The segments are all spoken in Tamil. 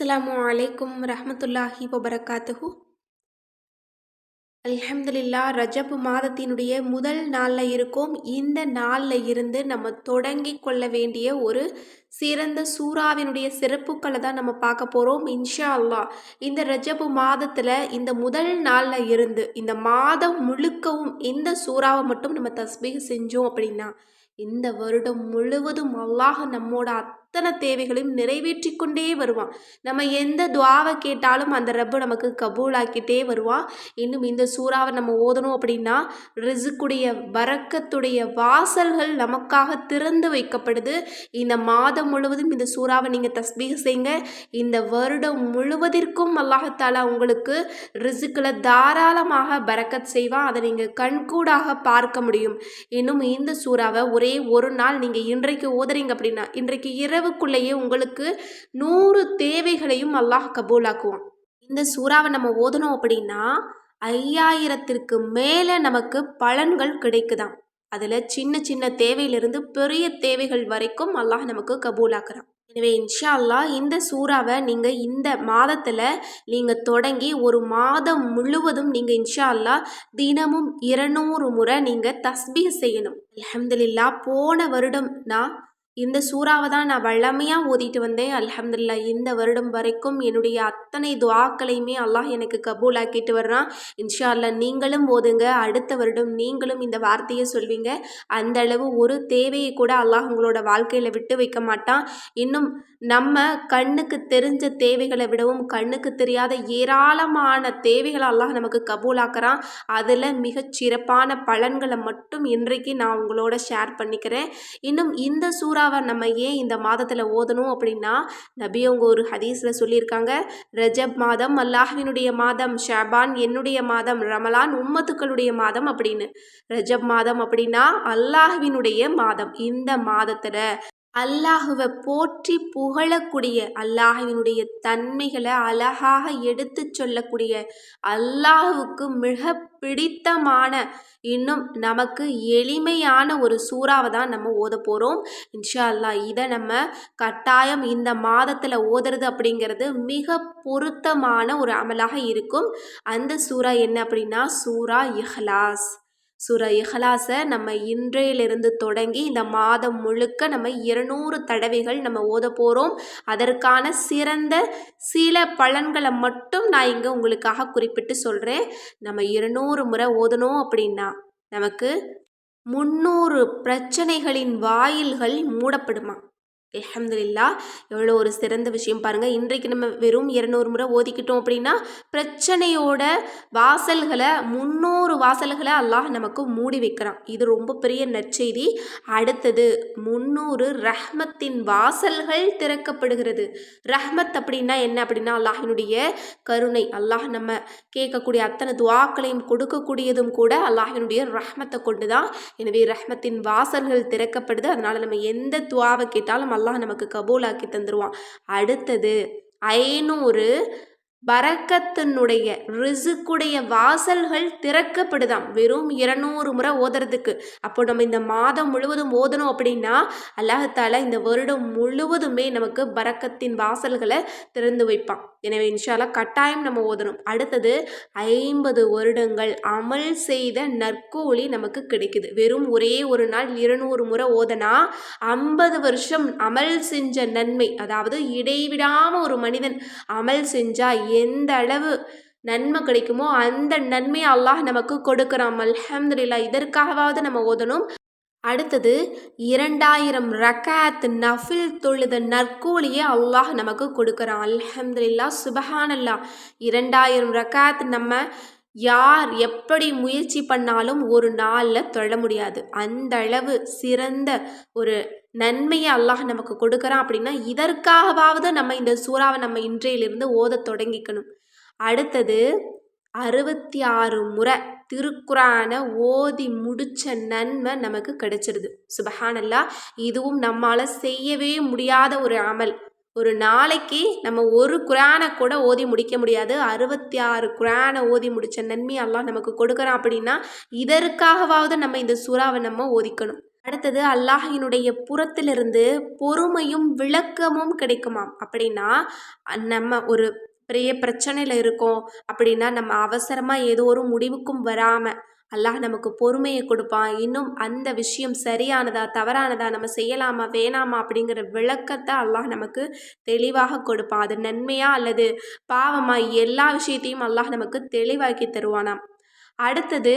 அஸ்ஸலாமு அலைக்கும் ரஹமத்துல்லாஹி வபரகாத்துஹு. அல்ஹம்துலில்லா ரஜப் மாதத்தினுடைய முதல் நாளில் இருக்கும். இந்த நாளில் இருந்து நம்ம தொடங்கி கொள்ள வேண்டிய ஒரு சிறந்த சூறாவினுடைய சிறப்புக்களை தான் நம்ம பார்க்க போகிறோம் இன்ஷா அல்லாஹ் இந்த ரஜபு மாதத்தில் இந்த முதல் நாளில் இருந்து இந்த மாதம் முழுக்கவும் இந்த சூறாவை மட்டும் நம்ம தஸ்பீக செஞ்சோம் அப்படின்னா இந்த வருடம் முழுவதும் அல்லாஹ் நம்மோட அத்தனை தேவைகளையும் நிறைவேற்றி கொண்டே வருவான். நம்ம எந்த துவாவை கேட்டாலும் அந்த ரப்பு நமக்கு கபூலாக்கிட்டே வருவான். இன்னும் இந்த சூறாவை நம்ம ஓதணும் அப்படின்னா ரிசுக்குடைய வரக்கத்துடைய வாசல்கள் நமக்காக திறந்து வைக்கப்படுது. இந்த மாதம் முழுவதும் இந்த சூறாவை நீங்கள் தஸ்பீக செய்யுங்க. இந்த வருடம் முழுவதற்கும் அல்லாஹத்தால உங்களுக்கு ரிசுக்கில் தாராளமாக பறக்கத் செய்வான். அதை நீங்கள் கண்கூடாக பார்க்க முடியும். இன்னும் இந்த சூறாவை ஒரே ஒரு நாள் நீங்கள் இன்றைக்கு ஓதுறீங்க அப்படின்னா இன்றைக்கு இரவு இரவுக்குள்ளேயே உங்களுக்கு நூறு தேவைகளையும் அல்லாஹ் கபூலாக்குவான். இந்த சூறாவை நம்ம ஓதணும் அப்படின்னா ஐயாயிரத்திற்கு மேலே நமக்கு பலன்கள் கிடைக்குதாம். அதில் சின்ன சின்ன தேவையிலிருந்து பெரிய தேவைகள் வரைக்கும் அல்லாஹ் நமக்கு கபூலாக்குறான். எனவே இன்ஷா அல்லா இந்த சூறாவை நீங்கள் இந்த மாதத்தில் நீங்கள் தொடங்கி ஒரு மாதம் முழுவதும் நீங்கள் இன்ஷா அல்லா தினமும் இருநூறு முறை நீங்கள் தஸ்பீ செய்யணும். அலமதுல்லா போன வருடம் நான் இந்த சூறாவை தான் நான் வல்லமையாக ஓதிட்டு வந்தேன். அலமதுல்லா இந்த வருடம் வரைக்கும் என்னுடைய அத்தனை துவாக்களையுமே அல்லாஹ் எனக்கு கபூலாக்கிட்டு வர்றான். இன்ஷா அல்லா நீங்களும் ஓதுங்க. அடுத்த வருடம் நீங்களும் இந்த வார்த்தையை சொல்வீங்க. அந்த அளவு ஒரு தேவையை கூட அல்லாஹ் உங்களோட வாழ்க்கையில் விட்டு வைக்க மாட்டான். இன்னும் நம்ம கண்ணுக்கு தெரிஞ்ச தேவைகளை விடவும் கண்ணுக்கு தெரியாத ஏராளமான தேவைகளை அல்லாஹ் நமக்கு கபூலாக்குறான். அதில் மிகச் சிறப்பான பலன்களை மட்டும் இன்றைக்கு நான் உங்களோட ஷேர் பண்ணிக்கிறேன். இன்னும் இந்த சூறா சூறாவை நம்ம ஏன் இந்த மாதத்தில் ஓதணும் அப்படின்னா நபி அவங்க ஒரு ஹதீஸில் சொல்லியிருக்காங்க ரஜப் மாதம் அல்லாஹினுடைய மாதம் ஷாபான் என்னுடைய மாதம் ரமலான் உம்மத்துக்களுடைய மாதம் அப்படின்னு. ரஜப் மாதம் அப்படின்னா அல்லாஹ்வினுடைய மாதம். இந்த மாதத்தில் அல்லாஹுவை போற்றி புகழக்கூடிய அல்லாஹுவினுடைய தன்மைகளை அழகாக எடுத்து சொல்லக்கூடிய அல்லாஹுவுக்கு மிக பிடித்தமான இன்னும் நமக்கு எளிமையான ஒரு சூறாவை தான் நம்ம ஓத போகிறோம் இன்ஷா அல்லா இதை நம்ம கட்டாயம் இந்த மாதத்தில் ஓதுறது அப்படிங்கிறது மிக பொருத்தமான ஒரு அமலாக இருக்கும். அந்த சூறா என்ன அப்படின்னா சூறா இஹ்லாஸ். சுர இஹலாஸை நம்ம இன்றையிலிருந்து தொடங்கி இந்த மாதம் முழுக்க நம்ம இருநூறு தடவைகள் நம்ம ஓத போகிறோம் அதற்கான சிறந்த சில பலன்களை மட்டும் நான் இங்கே உங்களுக்காக குறிப்பிட்டு சொல்கிறேன் நம்ம இருநூறு முறை ஓதணும் அப்படின்னா நமக்கு முந்நூறு பிரச்சனைகளின் வாயில்கள் மூடப்படுமா? அலமதுல்லா எவ்வளோ ஒரு சிறந்த விஷயம் பாருங்கள் இன்றைக்கு நம்ம வெறும் இரநூறு முறை ஓதிக்கிட்டோம் அப்படின்னா பிரச்சனையோட வாசல்களை முன்னூறு வாசல்களை அல்லாஹ் நமக்கு மூடி வைக்கிறான். இது ரொம்ப பெரிய நற்செய்தி. அடுத்தது முன்னூறு ரஹ்மத்தின் வாசல்கள் திறக்கப்படுகிறது. ரஹ்மத் அப்படின்னா என்ன அப்படின்னா அல்லாஹினுடைய கருணை. அல்லாஹ் நம்ம கேட்கக்கூடிய அத்தனை துவாக்களையும் கொடுக்கக்கூடியதும் கூட அல்லாஹினுடைய ரஹ்மத்தை கொண்டு தான் எனவே ரஹ்மத்தின் வாசல்கள் திறக்கப்படுது. அதனால் நம்ம எந்த துவாவை கேட்டாலும் அல்லாஹ் நமக்கு கபூலாக்கி தந்துடுவான் அடுத்தது ஐநூறு பரக்கத்தினுடைய ரிசுக்குடைய வாசல்கள் திறக்கப்படுதாம். வெறும் இருநூறு முறை ஓதுறதுக்கு. அப்போ நம்ம இந்த மாதம் முழுவதும் ஓதணும் அப்படின்னா அல்லாஹால இந்த வருடம் முழுவதுமே நமக்கு பறக்கத்தின் வாசல்களை திறந்து வைப்பான். எனவே இன்ஷாலா கட்டாயம் நம்ம ஓதணும். அடுத்தது ஐம்பது வருடங்கள் அமல் செய்த நற்கூலி நமக்கு கிடைக்குது. வெறும் ஒரே ஒரு நாள் இருநூறு முறை ஓதனா ஐம்பது வருஷம் அமல் செஞ்ச நன்மை அதாவது இடைவிடாமல் ஒரு மனிதன் அமல் செஞ்சால் எந்த அளவு நன்மை கிடைக்குமோ அந்த நன்மை அல்லாஹ் நமக்கு கொடுக்குறான். அல்ஹம்துலில்லா இதற்காகவாவது நம்ம ஓதணும். அடுத்தது இரண்டாயிரம் ரக்காத் நஃபில் தொழுத நற்கூலியை அல்லாஹ் நமக்கு கொடுக்குறான். அல்ஹம்துல்லா சுபஹானல்லா. இரண்டாயிரம் ரக்காத் நம்ம யார் எப்படி முயற்சி பண்ணாலும் ஒரு நாளில் தொழ முடியாது. அந்த அளவு சிறந்த ஒரு நன்மையை அல்லாஹ் நமக்கு கொடுக்குறான் அப்படின்னா இதற்காகவாவது நம்ம இந்த சூறாவை நம்ம இன்றையிலிருந்து ஓத தொடங்கிக்கணும். அடுத்தது அறுபத்தி ஆறு முறை திருக்குறானை ஓதி முடித்த நன்மை நமக்கு கிடைச்சிருது. சுபஹானல்லா இதுவும் நம்மளால் செய்யவே முடியாத ஒரு அமல். ஒரு நாளைக்கு நம்ம ஒரு குரானை கூட ஓதி முடிக்க முடியாது. அறுபத்தி ஆறு குரானை ஓதி முடித்த நன்மை எல்லாம் நமக்கு கொடுக்குறான் அப்படின்னா இதற்காகவாவது நம்ம இந்த சூறாவை நம்ம ஓதிக்கணும். அடுத்தது அல்லாஹினுடைய புறத்திலிருந்து பொறுமையும் விளக்கமும் கிடைக்குமாம். அப்படின்னா நம்ம ஒரு பெரிய பிரச்சனையில் இருக்கோம். அப்படின்னா நம்ம அவசரமாக ஏதோ ஒரு முடிவுக்கும் வராமல் அல்லாஹ் நமக்கு பொறுமையை கொடுப்பான். இன்னும் அந்த விஷயம் சரியானதா தவறானதா நம்ம செய்யலாமா வேணாமா அப்படிங்கிற விளக்கத்தை அல்லாஹ் நமக்கு தெளிவாக கொடுப்பான். அது நன்மையா அல்லது பாவமா? எல்லா விஷயத்தையும் அல்லாஹ் நமக்கு தெளிவாக்கி தருவானாம். அடுத்தது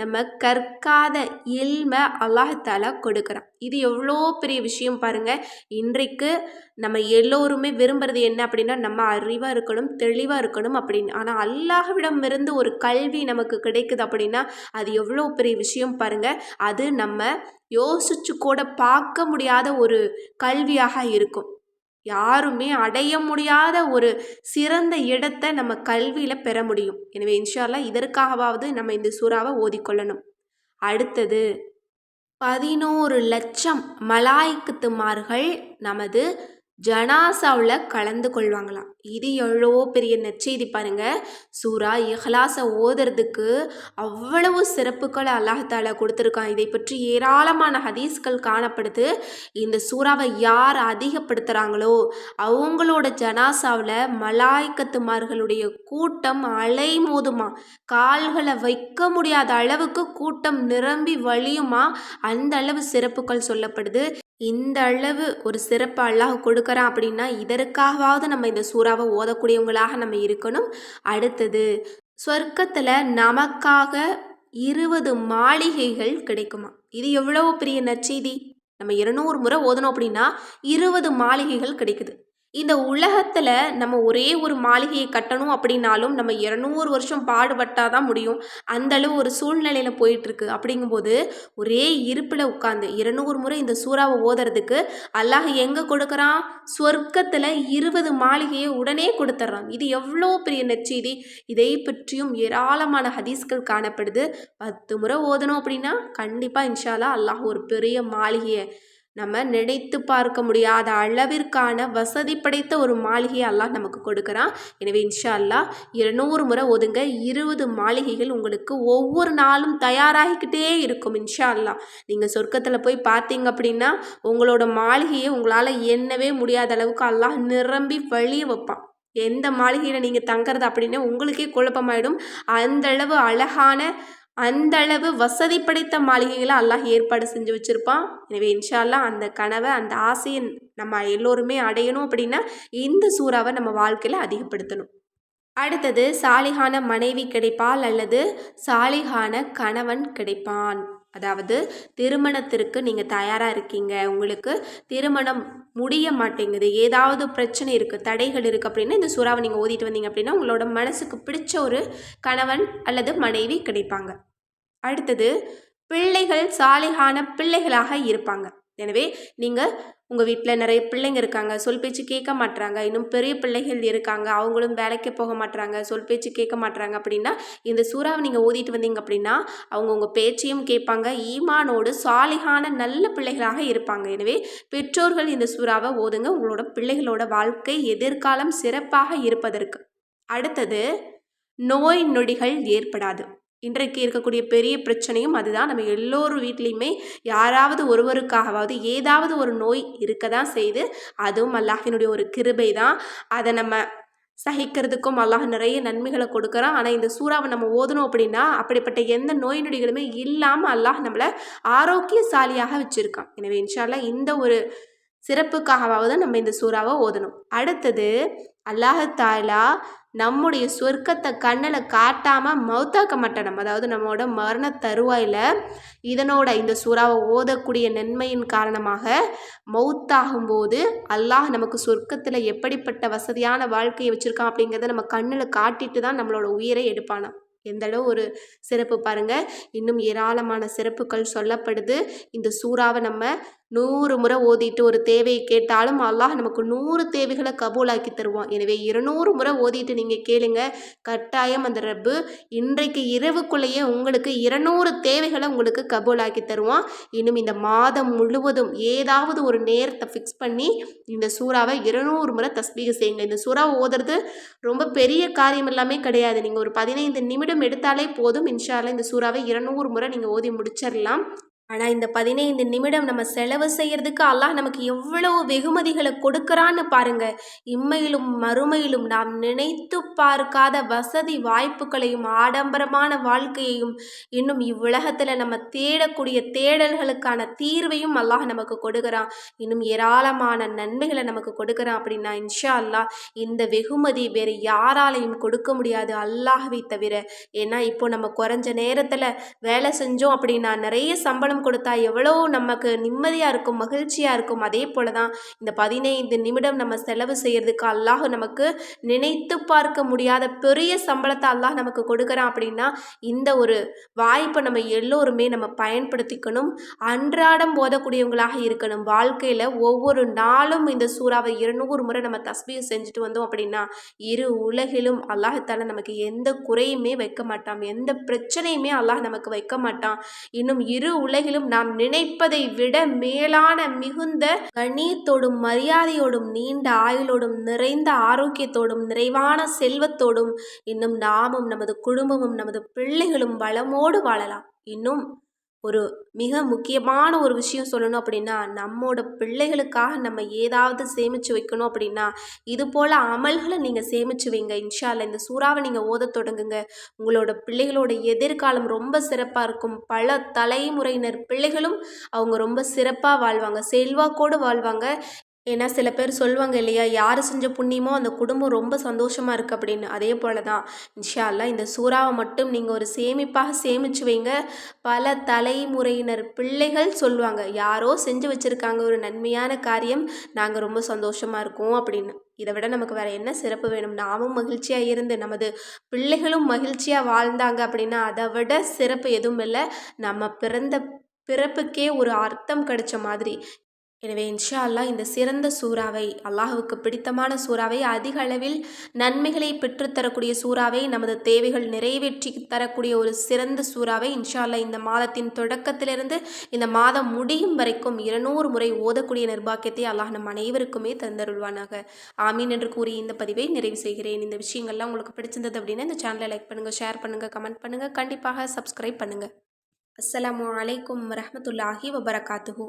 நம்ம கற்காத இல்ம அல்லாஹால கொடுக்குறான். இது எவ்வளோ பெரிய விஷயம் பாருங்கள் இன்றைக்கு நம்ம எல்லோருமே விரும்புறது என்ன அப்படின்னா நம்ம அறிவாக இருக்கணும் தெளிவாக இருக்கணும் அப்படின்னு. ஆனால் அல்லாஹ்விடம் இருந்து ஒரு கல்வி நமக்கு கிடைக்குது அப்படின்னா அது எவ்வளோ பெரிய விஷயம் பாருங்கள் அது நம்ம யோசிச்சு கூட பார்க்க முடியாத ஒரு கல்வியாக இருக்கும். யாருமே அடைய முடியாத ஒரு சிறந்த இடத்தை நம்ம கல்வியில் பெற முடியும். எனவே இன்ஷால்லா இதற்காகவாவது நம்ம இந்த சூறாவை ஓதிக்கொள்ளணும். அடுத்தது பதினோரு லட்சம் மலாய்க்குத்துமார்கள் நமது ஜனாசாவில் கலந்து கொள்வாங்களாம். இது எவ்வளவோ பெரிய நற்செய்தி பாருங்க. சூரா இஹ்லாஸை ஓதுறதுக்கு அவ்வளவு சிறப்புகளை அல்லாஹால கொடுத்துருக்கான். இதை பற்றி ஏராளமான ஹதீஸ்கள் காணப்படுது. இந்த சூறாவை யார் அதிகப்படுத்துகிறாங்களோ அவங்களோட ஜனாசாவில் மலாய்க்கத்துமார்களுடைய கூட்டம் அலை மோதுமா கால்களை வைக்க முடியாத அளவுக்கு கூட்டம் நிரம்பி வழியுமா? அந்த அளவு சிறப்புகள் சொல்லப்படுது. இந்த அளவு ஒரு சிறப்பு அல்லாஹ் கொடுக்குறான் அப்படின்னா இதற்காகவாவது நம்ம இந்த சூறாவை ஓதக்கூடியவங்களாக நம்ம இருக்கணும். அடுத்தது சொர்க்கத்தில் நமக்காக இருபது மாளிகைகள் கிடைக்குமா? இது எவ்வளோ பெரிய நற்செய்தி? நம்ம இருநூறு முறை ஓதணும் அப்படின்னா இருபது மாளிகைகள் கிடைக்குது. இந்த உலகத்தில் நம்ம ஒரே ஒரு மாளிகையை கட்டணும் அப்படின்னாலும் நம்ம இரநூறு வருஷம் பாடுபட்டால் தான் முடியும். அந்தளவு ஒரு சூழ்நிலையில் போயிட்டுருக்கு. அப்படிங்கும்போது ஒரே இருப்பில் உட்காந்து இருநூறு முறை இந்த சூறாவை ஓதுறதுக்கு அல்லாஹ் எங்கே கொடுக்குறான்? சொர்க்கத்தில் இருபது மாளிகையை உடனே கொடுத்துட்றான் இது எவ்வளோ பெரிய நற்செய்தி. இதை பற்றியும் ஏராளமான ஹதீஸ்கள் காணப்படுது. பத்து முறை ஓதணும் அப்படின்னா கண்டிப்பாக இன்ஷாலா அல்லாஹ் ஒரு பெரிய மாளிகையை நம்ம நினைத்து பார்க்க முடியாத அளவிற்கான வசதி படைத்த ஒரு மாளிகையை அல்லாஹ் நமக்கு கொடுக்குறான். எனவே இன்ஷா அல்லா இருநூறு முறை ஒதுங்க இருபது மாளிகைகள் உங்களுக்கு ஒவ்வொரு நாளும் தயாராகிக்கிட்டே இருக்கும் இன்ஷா அல்லா நீங்கள் சொர்க்கத்தில் போய் பார்த்தீங்க அப்படின்னா உங்களோட மாளிகையை உங்களால் எண்ணவே முடியாத அளவுக்கு அல்லாஹ் நிரம்பி வழிய வைப்பான். எந்த மாளிகையில் நீங்கள் தங்குறது அப்படின்னு உங்களுக்கே குழப்பமாயிடும். அந்தளவு அழகான அந்தளவு வசதி படைத்த மாளிகைகளை அல்லாஹ் ஏற்பாடு செஞ்சு வச்சுருப்பான். எனவே இன்ஷால்லா அந்த கனவை அந்த ஆசையை நம்ம எல்லோருமே அடையணும் அப்படின்னா இந்த சூறாவை நம்ம வாழ்க்கையில் அதிகப்படுத்தணும். அடுத்தது சாலிகான மனைவி கிடைப்பால் அல்லது சாலிகான கணவன் கிடைப்பான். அதாவது திருமணத்திற்கு நீங்கள் தயாராக இருக்கீங்க. உங்களுக்கு திருமணம் முடிய மாட்டேங்குது. ஏதாவது பிரச்சனை இருக்குது தடைகள் இருக்குது அப்படின்னா இந்த சுறாவை நீங்கள் ஓதிட்டு வந்தீங்க அப்படின்னா உங்களோட மனசுக்கு பிடிச்ச ஒரு கணவன் அல்லது மனைவி கிடைப்பாங்க. அடுத்தது பிள்ளைகள் சாலிகான பிள்ளைகளாக இருப்பாங்க. எனவே நீங்கள் உங்கள் வீட்டில் நிறைய பிள்ளைங்க இருக்காங்க. சொல் பேச்சு கேட்க மாட்டுறாங்க இன்னும் பெரிய பிள்ளைகள் இருக்காங்க. அவங்களும் வேலைக்கு போக மாட்டுறாங்க சொல் பேச்சு கேட்க மாட்டுறாங்க அப்படின்னா இந்த சூறாவை நீங்கள் ஓதிட்டு வந்தீங்க அப்படின்னா அவங்க உங்கள் பேச்சையும் கேட்பாங்க. ஈமானோடு சாலிகான நல்ல பிள்ளைகளாக இருப்பாங்க. எனவே பெற்றோர்கள் இந்த சூறாவை ஓதுங்க. உங்களோட பிள்ளைகளோட வாழ்க்கை எதிர்காலம் சிறப்பாக இருப்பதற்கு. அடுத்தது நோய் நொடிகள் ஏற்படாது. இன்றைக்கு இருக்கக்கூடிய பெரிய பிரச்சனையும் அதுதான். நம்ம எல்லோரும் வீட்லேயுமே யாராவது ஒருவருக்காகவாவது ஏதாவது ஒரு நோய் இருக்க தான் செய்து அதுவும் அல்லாஹினுடைய ஒரு கிருபை தான் அதை நம்ம சகிக்கிறதுக்கும் அல்லாஹ் நிறைய நன்மைகளை கொடுக்குறான். ஆனால் இந்த சூறாவை நம்ம ஓதணும் அப்படின்னா அப்படிப்பட்ட எந்த நோய் நொடிகளுமே இல்லாமல் அல்லாஹ் நம்மளை ஆரோக்கியசாலியாக வச்சுருக்கான். எனவே இன்ஷால்லா இந்த ஒரு சிறப்புக்காகவாவது நம்ம இந்த சூறாவை ஓதணும். அடுத்தது அல்லாஹாலா நம்முடைய சொர்க்கத்தை கண்ணில் காட்டாமல் மௌத்தாக்க மாட்டோம் அதாவது நம்மளோட மரண தருவாயில் இதனோட இந்த சூறாவை ஓதக்கூடிய நன்மையின் காரணமாக மௌத்தாகும்போது அல்லாஹ் நமக்கு சொர்க்கத்தில் எப்படிப்பட்ட வசதியான வாழ்க்கையை வச்சுருக்கான் அப்படிங்கிறத நம்ம கண்ணில் காட்டிட்டு தான் நம்மளோட உயிரை எடுப்பானா எந்தளவு ஒரு சிறப்பு பாருங்கள் இன்னும் ஏராளமான சிறப்புகள் சொல்லப்படுது. இந்த சூறாவை நம்ம நூறு முறை ஓதிட்டு ஒரு தேவையை கேட்டாலும் அல்லாஹ் நமக்கு நூறு தேவைகளை கபூலாக்கி தருவான். எனவே இருநூறு முறை ஓதிட்டு நீங்கள் கேளுங்க. கட்டாயம் அந்த ரப்பு இன்றைக்கு இரவுக்குள்ளேயே உங்களுக்கு இருநூறு தேவைகளை உங்களுக்கு கபூலாக்கி தருவான். இன்னும் இந்த மாதம் முழுவதும் ஏதாவது ஒரு நேரத்தை ஃபிக்ஸ் பண்ணி இந்த சூறாவை இருநூறு முறை தஸ்பீக செய்யுங்க. இந்த சூறாவை ஓதுறது ரொம்ப பெரிய காரியம் எல்லாமே கிடையாது. நீங்கள் ஒரு பதினைந்து நிமிடம் எடுத்தாலே போதும் இன்ஷால்லா இந்த சூறாவை இருநூறு முறை நீங்கள் ஓதி முடிச்சிடலாம் ஆனால் இந்த பதினைந்து நிமிடம் நம்ம செலவு செய்யறதுக்கு அல்லாஹ் நமக்கு எவ்வளவு வெகுமதிகளை கொடுக்கறான்னு பாருங்க. இம்மையிலும் மறுமையிலும் நாம் நினைத்து பார்க்காத வசதி வாய்ப்புகளையும் ஆடம்பரமான வாழ்க்கையையும் இன்னும் இவ்வுலகத்தில் நம்ம தேடக்கூடிய தேடல்களுக்கான தீர்வையும் அல்லாஹ் நமக்கு கொடுக்குறான். இன்னும் ஏராளமான நன்மைகளை நமக்கு கொடுக்குறான் அப்படின்னா இன்ஷா அல்லாஹ் இந்த வெகுமதி வேறு யாராலையும் கொடுக்க முடியாது அல்லாஹவை தவிர. ஏன்னா இப்போ நம்ம குறைஞ்ச நேரத்தில் வேலை செஞ்சோம் அப்படின்னா நிறைய சம்பளம் கொடுத்தா எவ்வளோ நமக்கு நிம்மதியாக இருக்கும் மகிழ்ச்சியாக இருக்கும். அதே போல தான் இந்த பதினைந்து நிமிடம் நம்ம செலவு செய்கிறதுக்கு அல்லாஹ் நமக்கு நினைத்து பார்க்க முடியாத பெரிய சம்பளத்தை அல்லாஹ் நமக்கு கொடுக்குறான் அப்படின்னா இந்த ஒரு வாய்ப்பை நம்ம எல்லோருமே நம்ம பயன்படுத்திக்கணும். அன்றாடம் போதக்கூடியவங்களாக இருக்கணும். வாழ்க்கையில் ஒவ்வொரு நாளும் இந்த சூறாவை இருநூறு முறை நம்ம தஸ்பியை செஞ்சுட்டு வந்தோம் அப்படின்னா இரு உலகிலும் அல்லாஹத்தால நமக்கு எந்த குறையுமே வைக்க மாட்டான். எந்த பிரச்சனையுமே அல்லாஹ் நமக்கு வைக்க மாட்டான். இன்னும் இரு உலகிலும் நாம் நினைப்பதை விட மேலான மிகுந்த கணியத்தோடும் மரியாதையோடும் நீண்ட ஆயுளோடும் நிறைந்த ஆரோக்கியத்தோடும் நிறைவான செல்வத்தோடும் இன்னும் நாமும் நமது குடும்பமும் நமது பிள்ளைகளும் வளமோடு வாழலாம். இன்னும் ஒரு மிக முக்கியமான ஒரு விஷயம் சொல்லணும் அப்படின்னா நம்மோட பிள்ளைகளுக்காக நம்ம ஏதாவது சேமித்து வைக்கணும் அப்படின்னா இது போல் அமல்களை நீங்கள் சேமித்து வைங்க. இன்ஷால்ல இந்த சூறாவை நீங்கள் ஓத தொடங்குங்க. உங்களோட பிள்ளைகளோட எதிர்காலம் ரொம்ப சிறப்பாக இருக்கும். பல தலைமுறையினர் பிள்ளைகளும் அவங்க ரொம்ப சிறப்பாக வாழ்வாங்க. செல்வாக்கோடு வாழ்வாங்க. ஏன்னா சில பேர் சொல்லுவாங்க இல்லையா யார் செஞ்ச புண்ணியமோ அந்த குடும்பம் ரொம்ப சந்தோஷமாக இருக்குது அப்படின்னு. அதே போல் தான் இன்ஷா இந்த சூறாவை மட்டும் நீங்கள் ஒரு சேமிப்பாக சேமித்து வைங்க. பல தலைமுறையினர் பிள்ளைகள் சொல்லுவாங்க யாரோ செஞ்சு வச்சுருக்காங்க ஒரு நன்மையான காரியம் நாங்கள் ரொம்ப சந்தோஷமாக இருக்கோம் அப்படின்னு. இதை விட நமக்கு வேறு என்ன சிறப்பு வேணும்? நாமும் மகிழ்ச்சியாக இருந்து நமது பிள்ளைகளும் மகிழ்ச்சியாக வாழ்ந்தாங்க அப்படின்னா அதை விட சிறப்பு எதுவும் இல்லை. நம்ம பிறந்த பிறப்புக்கே ஒரு அர்த்தம் கிடைச்ச மாதிரி எனவே இன்ஷா அல்லாஹ் இந்த சிறந்த சூறாவை அல்லாஹுவுக்கு பிடித்தமான சூறாவை அதிக அளவில் நன்மைகளை பெற்றுத்தரக்கூடிய சூறாவை நமது தேவைகள் நிறைவேற்றி தரக்கூடிய ஒரு சிறந்த சூறாவை இன்ஷா அல்லாஹ் இந்த மாதத்தின் தொடக்கத்திலிருந்து இந்த மாதம் முடியும் வரைக்கும் இருநூறு முறை ஓதக்கூடிய நிர்பாக்கியத்தை அல்லாஹ் நம் அனைவருக்குமே தந்தருள்வானாக. ஆமீன் என்று கூறி இந்த பதிவை நிறைவு செய்கிறேன். இந்த விஷயங்கள்லாம் உங்களுக்கு பிடிச்சிருந்தது அப்படின்னா இந்த சேனலை லைக் பண்ணுங்கள் ஷேர் பண்ணுங்கள் கமெண்ட் பண்ணுங்கள் கண்டிப்பாக சப்ஸ்கிரைப் பண்ணுங்கள் அஸ்ஸலாமு அலைக்கும் வரமத்துல்லாஹி வபரகாத்துஹூ.